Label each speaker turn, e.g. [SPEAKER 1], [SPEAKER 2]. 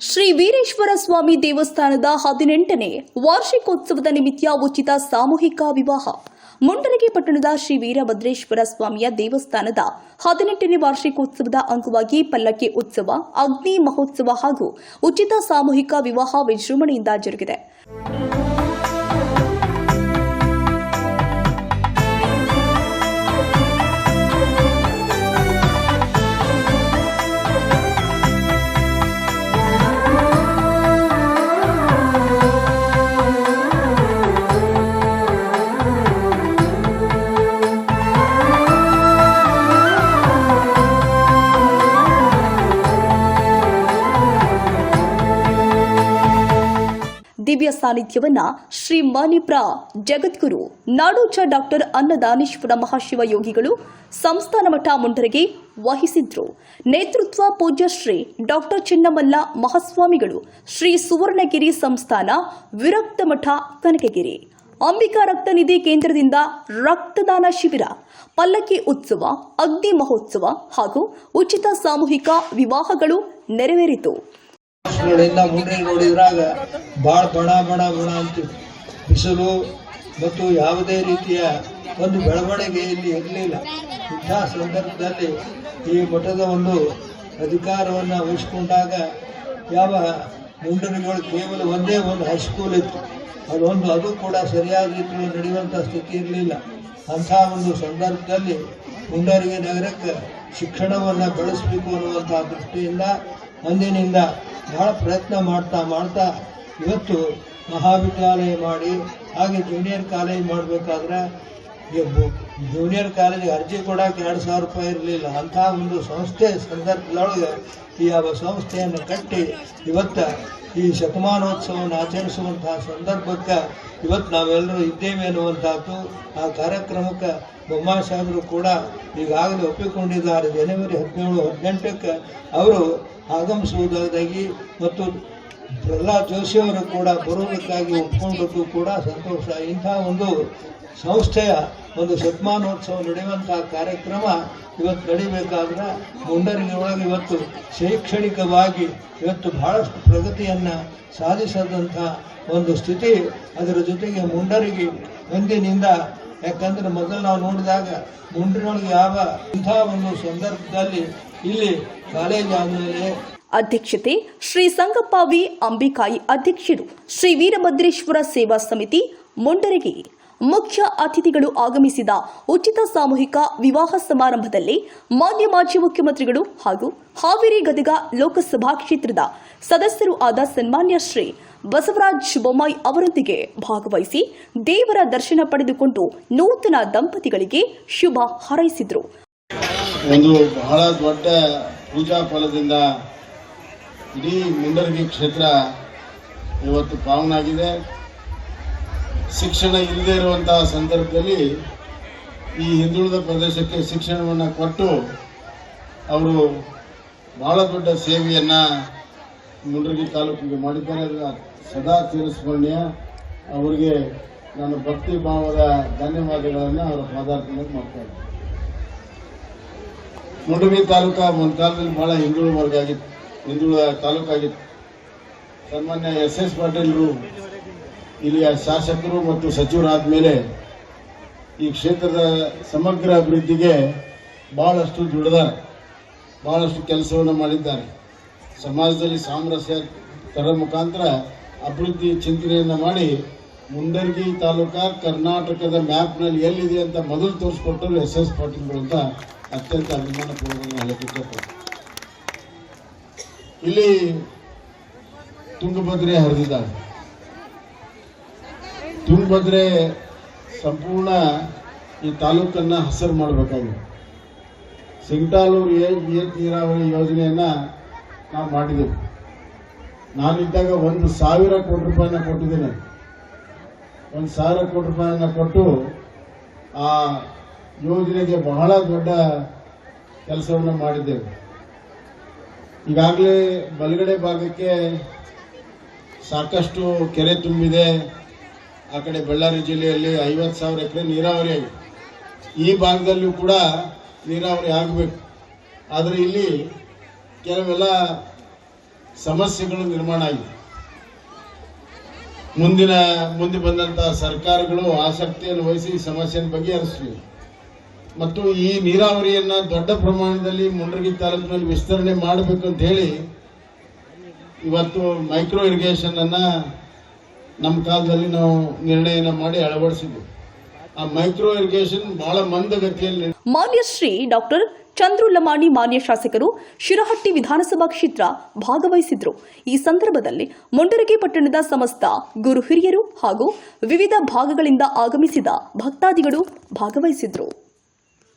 [SPEAKER 1] ಶ್ರೀ ವೀರೇಶ್ವರ ಸ್ವಾಮಿ ದೇವಸ್ಥಾನದ ಹದಿನೆಂಟನೇ ವಾರ್ಷಿಕೋತ್ಸವದ ನಿಮಿತ್ತ ಉಚಿತ ಸಾಮೂಹಿಕ ವಿವಾಹ. ಮುಂಡಲಗಿ ಪಟ್ಟಣದ ಶ್ರೀ ವೀರಭದ್ರೇಶ್ವರ ಸ್ವಾಮಿಯ ದೇವಸ್ಥಾನದ ಹದಿನೆಂಟನೇ ವಾರ್ಷಿಕೋತ್ಸವದ ಅಂಗವಾಗಿ ಪಲ್ಲಕ್ಕಿ ಉತ್ಸವ, ಅಗ್ನಿ ಮಹೋತ್ಸವ ಹಾಗೂ ಉಚಿತ ಸಾಮೂಹಿಕ ವಿವಾಹ ವಿಜೃಂಭಣೆಯಿಂದ ಜರುಗಿದೆ. ದಿವ್ಯ ಸಾನ್ನಿಧ್ಯವನ್ನ ಶ್ರೀ ಮಾನಿಪ್ರ ಜಗದ್ಗುರು, ನಾಡೋಜ ಡಾಕ್ಟರ್ ಅನ್ನದಾನೇಶ್ವರ ಮಹಾಶಿವ ಯೋಗಿಗಳು ಸಂಸ್ಥಾನ ಮಠ ಮುಂಡರಿಗೆ ವಹಿಸಿದ್ರು. ನೇತೃತ್ವ ಪೂಜ್ಯ ಶ್ರೀ ಡಾಕ್ಟರ್ ಚಿನ್ನಮಲ್ಲ ಮಹಾಸ್ವಾಮಿಗಳು ಶ್ರೀ ಸುವರ್ಣಗಿರಿ ಸಂಸ್ಥಾನ ವಿರಕ್ತ ಮಠ ಕನಕಗಿರಿ. ಅಂಬಿಕಾ ರಕ್ತನಿಧಿ ಕೇಂದ್ರದಿಂದ ರಕ್ತದಾನ ಶಿಬಿರ, ಪಲ್ಲಕ್ಕಿ ಉತ್ಸವ, ಅಗ್ನಿ ಮಹೋತ್ಸವ ಹಾಗೂ ಉಚಿತ ಸಾಮೂಹಿಕ ವಿವಾಹಗಳು ನೆರವೇರಿತು.
[SPEAKER 2] ವರ್ಷಗಳಿಂದ ಮುಂದೆ ನೋಡಿದ್ರಾಗ ಭಾಳ ಬಣ ಬಣ ಬಣ ಅಂತ ಬಿಸಿಲು ಮತ್ತು ಯಾವುದೇ ರೀತಿಯ ಒಂದು ಬೆಳವಣಿಗೆ ಇಲ್ಲಿ ಇರಲಿಲ್ಲ. ಇಂಥ ಸಂದರ್ಭದಲ್ಲಿ ಈ ಮಠದ ಒಂದು ಅಧಿಕಾರವನ್ನು ವಹಿಸ್ಕೊಂಡಾಗ ಯಾವ ಮುಂಡರಿಗಳು ಕೇವಲ ಒಂದೇ ಒಂದು ಹೈಸ್ಕೂಲ್ ಇತ್ತು. ಅದೊಂದು, ಅದು ಕೂಡ ಸರಿಯಾದ ರೀತಿಯಲ್ಲಿ ನಡೆಯುವಂಥ ಸ್ಥಿತಿ ಇರಲಿಲ್ಲ. ಅಂಥ ಒಂದು ಸಂದರ್ಭದಲ್ಲಿ ಮುಂಡರಿಗೆ ನಗರಕ್ಕೆ ಶಿಕ್ಷಣವನ್ನು ಬೆಳೆಸಬೇಕು ಅನ್ನುವಂಥ ದೃಷ್ಟಿಯಿಂದ ಅಂದಿನಿಂದ ಬಹಳ ಪ್ರಯತ್ನ ಮಾಡ್ತಾ ಮಾಡ್ತಾ ಇವತ್ತು ಮಹಾವಿದ್ಯಾಲಯ ಮಾಡಿ ಹಾಗೆ ಜೂನಿಯರ್ ಕಾಲೇಜ್ ಮಾಡಬೇಕಾದ್ರೆ ಜೂನಿಯರ್ ಕಾಲೇಜಿಗೆ ಅರ್ಜಿ ಕೊಡೋಕೆ ಎರಡು ಸಾವಿರ ರೂಪಾಯಿ ಇರಲಿಲ್ಲ. ಅಂಥ ಒಂದು ಸಂಸ್ಥೆ ಸಂದರ್ಭದೊಳಗೆ ಈ ಯಾವ ಸಂಸ್ಥೆಯನ್ನು ಕಟ್ಟಿ ಇವತ್ತು ಈ ಶತಮಾನೋತ್ಸವವನ್ನು ಆಚರಿಸುವಂತಹ ಸಂದರ್ಭಕ್ಕೆ ಇವತ್ತು ನಾವೆಲ್ಲರೂ ಇದ್ದೇವೆ ಅನ್ನುವಂಥದ್ದು ಆ ಕಾರ್ಯಕ್ರಮಕ್ಕೆ ಬೊಮ್ಮಾಯಿ ಸಾಹೇಬರು ಕೂಡ ಈಗಾಗಲೇ ಒಪ್ಪಿಕೊಂಡಿದ್ದಾರೆ. ಜನವರಿ ಹದಿನೇಳು, ಹದಿನೆಂಟಕ್ಕೆ ಅವರು ಆಗಮಿಸುವುದಾಗಿ ಮತ್ತು ಪ್ರಹ್ಲಾದ್ ಜೋಶಿಯವರು ಕೂಡ ಬರುವುದಕ್ಕಾಗಿ ಒಪ್ಪಿಕೊಂಡದ್ದು ಕೂಡ ಸಂತೋಷ. ಇಂಥ ಒಂದು ಸಂಸ್ಥೆಯ ಒಂದು ಶತಮಾನೋತ್ಸವ ನಡೆಯುವಂತಹ ಕಾರ್ಯಕ್ರಮ ಇವತ್ತು ನಡಿಬೇಕಾದ್ರೆ ಮುಂಡರಿಗೆ ಒಳಗೆ ಇವತ್ತು ಶೈಕ್ಷಣಿಕವಾಗಿ ಇವತ್ತು ಬಹಳಷ್ಟು ಪ್ರಗತಿಯನ್ನು ಸಾಧಿಸದಂಥ ಒಂದು ಸ್ಥಿತಿ ಅದರ ಜೊತೆಗೆ ಮುಂಡರಿಗೆ ಒಂದಿನಿಂದ. ಯಾಕಂದ್ರೆ ಮೊದಲು ನಾವು ನೋಡಿದಾಗ ಮುಂಡಿನೊಳಗೆ ಯಾವ ಇಂಥ ಒಂದು ಸಂದರ್ಭದಲ್ಲಿ ಇಲ್ಲಿ ಕಾಲೇಜ್ ಆದಮೇಲೆ
[SPEAKER 1] ಅಧ್ಯಕ್ಷತೆ ಶ್ರೀ ಸಂಗಪ್ಪ ವಿ ಅಂಬಿಕಾಯಿ ಅಧ್ಯಕ್ಷರು ಶ್ರೀ ವೀರಭದ್ರೇಶ್ವರ ಸೇವಾ ಸಮಿತಿ ಮುಂಡರಗಿ ಮುಖ್ಯ ಅತಿಥಿಗಳು ಆಗಮಿಸಿದ ಉಚಿತ ಸಾಮೂಹಿಕ ವಿವಾಹ ಸಮಾರಂಭದಲ್ಲಿ ಮಾನ್ಯ ಮಾಜಿ ಮುಖ್ಯಮಂತ್ರಿಗಳು ಹಾಗೂ ಹಾವೇರಿ ಗದಗ ಲೋಕಸಭಾ ಕ್ಷೇತ್ರದ ಸದಸ್ಯರು ಆದ ಸನ್ಮಾನ್ಯ ಶ್ರೀ ಬಸವರಾಜ್ ಬೊಮ್ಮಾಯಿ ಅವರೊಂದಿಗೆ ಭಾಗವಹಿಸಿ ದೇವರ ದರ್ಶನ ಪಡೆದುಕೊಂಡು ನೂತನ ದಂಪತಿಗಳಿಗೆ ಶುಭ ಹಾರೈಸಿದರು.
[SPEAKER 3] ಒಂದು ಬಹಳ ದೊಡ್ಡ ಪೂಜಾ ಫಲದಿಂದ ಇಡೀ ಮುಂಡರಗಿ ಕ್ಷೇತ್ರ ಇವತ್ತು ಪಾವನಾಗಿದೆ ಶಿಕ್ಷಣ ಇಲ್ಲದೆ ಇರುವಂತಹ ಸಂದರ್ಭದಲ್ಲಿ ಈ ಹಿಂದುಳಿದ ಪ್ರದೇಶಕ್ಕೆ ಶಿಕ್ಷಣವನ್ನು ಕೊಟ್ಟು ಅವರು ಬಹಳ ದೊಡ್ಡ ಸೇವೆಯನ್ನು ಮುಂಡರಗಿ ತಾಲೂಕಿಗೆ ಮಾಡಿದ್ದಾರೆ. ಸದಾ ಚಿರಸ್ಮರಣೀಯ ಅವರಿಗೆ ನಾನು ಭಕ್ತಿ ಭಾವದ ಧನ್ಯವಾದಗಳನ್ನು ಅವರ ಪಾದಾರ್ಪಣೆ ಮಾಡ್ತಾ ಇದ್ದೀನಿ. ತಾಲೂಕ ಒಂದು ಕಾಲದಲ್ಲಿ ಬಹಳ ಹಿಂದುಳಿದ ವರ್ಗ ಆಗಿತ್ತು ಹಿಂದುಳಿದ ತಾಲೂಕಾಗಿತ್ತು ಸನ್ಮಾನ್ಯ ಎಸ್ ಎಸ್ ಪಾಟೀಲ್ರು ಇಲ್ಲಿಯ ಶಾಸಕರು ಮತ್ತು ಸಚಿವರಾದ ಮೇಲೆ ಈ ಕ್ಷೇತ್ರದ ಸಮಗ್ರ ಅಭಿವೃದ್ಧಿಗೆ ಬಹಳಷ್ಟು ದುಡಿದಾರೆ ಬಹಳಷ್ಟು ಕೆಲಸವನ್ನು ಮಾಡಿದ್ದಾರೆ. ಸಮಾಜದಲ್ಲಿ ಸಾಮರಸ್ಯ ತರ ಮುಖಾಂತರ ಅಭಿವೃದ್ಧಿ ಚಿಂತನೆಯನ್ನು ಮಾಡಿ ಮುಂಡರ್ಗಿ ತಾಲೂಕ ಕರ್ನಾಟಕದ ಮ್ಯಾಪ್ನಲ್ಲಿ ಎಲ್ಲಿದೆ ಅಂತ ಮೊದಲು ತೋರಿಸ್ಕೊಟ್ಟರು ಎಸ್ ಎಸ್ ಪಾಟೀಲ್ಗಳು ಅಂತ ಅತ್ಯಂತ ಹೇಳಕ್ಕೆ ಇಷ್ಟಪಡ್ತೀನಿ. ಇಲ್ಲಿ ತುಂಗಭದ್ರೆ ಹರಿದಿದ್ದಾರೆ. ತುಂಗಭದ್ರೆ ಸಂಪೂರ್ಣ ಈ ತಾಲೂಕನ್ನು ಹಸರು ಮಾಡಬೇಕಾಗಿದೆ. ಸಿಂಗ್ಟಾಲೂರು ಏತ್ ನೀರಾವರಿ ಯೋಜನೆಯನ್ನ ನಾವು ಮಾಡಿದ್ದೀವಿ. ನಾನಿದ್ದಾಗ ಒಂದು ಸಾವಿರ ಕೋಟಿ ರೂಪಾಯಿನ ಕೊಟ್ಟಿದ್ದೇನೆ. ಒಂದು ಸಾವಿರ ಕೋಟಿ ರೂಪಾಯಿನ ಕೊಟ್ಟು ಆ ಯೋಜನೆಗೆ ಬಹಳ ದೊಡ್ಡ ಕೆಲಸವನ್ನು ಮಾಡಿದ್ದೇವೆ. ಈಗಾಗಲೇ ಬಲಗಡೆ ಭಾಗಕ್ಕೆ ಸಾಕಷ್ಟು ಕೆರೆ ತುಂಬಿದೆ. ಆ ಕಡೆ ಬಳ್ಳಾರಿ ಜಿಲ್ಲೆಯಲ್ಲಿ ಐವತ್ತು ಸಾವಿರ ಎಕರೆ ನೀರಾವರಿ ಆಗಿದೆ. ಈ ಭಾಗದಲ್ಲೂ ಕೂಡ ನೀರಾವರಿ ಆಗಬೇಕು. ಆದರೆ ಇಲ್ಲಿ ಕೆಲವೆಲ್ಲ ಸಮಸ್ಯೆಗಳು ನಿರ್ಮಾಣ ಆಗಿದೆ. ಮುಂದಿನ, ಮುಂದೆ ಬಂದಂತಹ ಸರ್ಕಾರಗಳು ಆಸಕ್ತಿಯನ್ನು ವಹಿಸಿ ಈ ಸಮಸ್ಯೆಯನ್ನು ಬಗೆಹರಿಸಲಿ ಮತ್ತು ಈ ನೀರಾವರಿಯನ್ನ ದೊಡ್ಡ ಪ್ರಮಾಣದಲ್ಲಿ ಮುಂಡ್ರಗಿ ತಾಲೂಕಿನಲ್ಲಿ ವಿಸ್ತರಣೆ ಮಾಡಬೇಕು ಅಂತ ಹೇಳಿ ಇವತ್ತು ಮೈಕ್ರೋ ಇರಿಗೇಷನ್ ಅನ್ನ ನಮ್ಮ ಕಾಲದಲ್ಲಿ ನಾವು ನಿರ್ಣಯನ ಮಾಡಿ ಅಳವಡಿಸಿದ್ವಿ. ಆ ಮೈಕ್ರೋ ಇರಿಗೇಷನ್ ಬಹಳ ಮಂದಗತಿಯಲ್ಲಿ
[SPEAKER 1] ಮಾನ್ಯ ಶ್ರೀ ಡಾಕ್ಟರ್ ಚಂದ್ರು ಲಮಾಣಿ ಮಾನ್ಯ ಶಾಸಕರು ಶಿರಹಟ್ಟಿ ವಿಧಾನಸಭಾ ಕ್ಷೇತ್ರ ಭಾಗವಹಿಸಿದ್ರು. ಈ ಸಂದರ್ಭದಲ್ಲಿ ಮುಂಡರಗಿ ಪಟ್ಟಣದ ಸಮಸ್ತ ಗುರು ಹಿರಿಯರು ಹಾಗೂ ವಿವಿಧ ಭಾಗಗಳಿಂದ ಆಗಮಿಸಿದ ಭಕ್ತಾದಿಗಳು ಭಾಗವಹಿಸಿದ್ರು.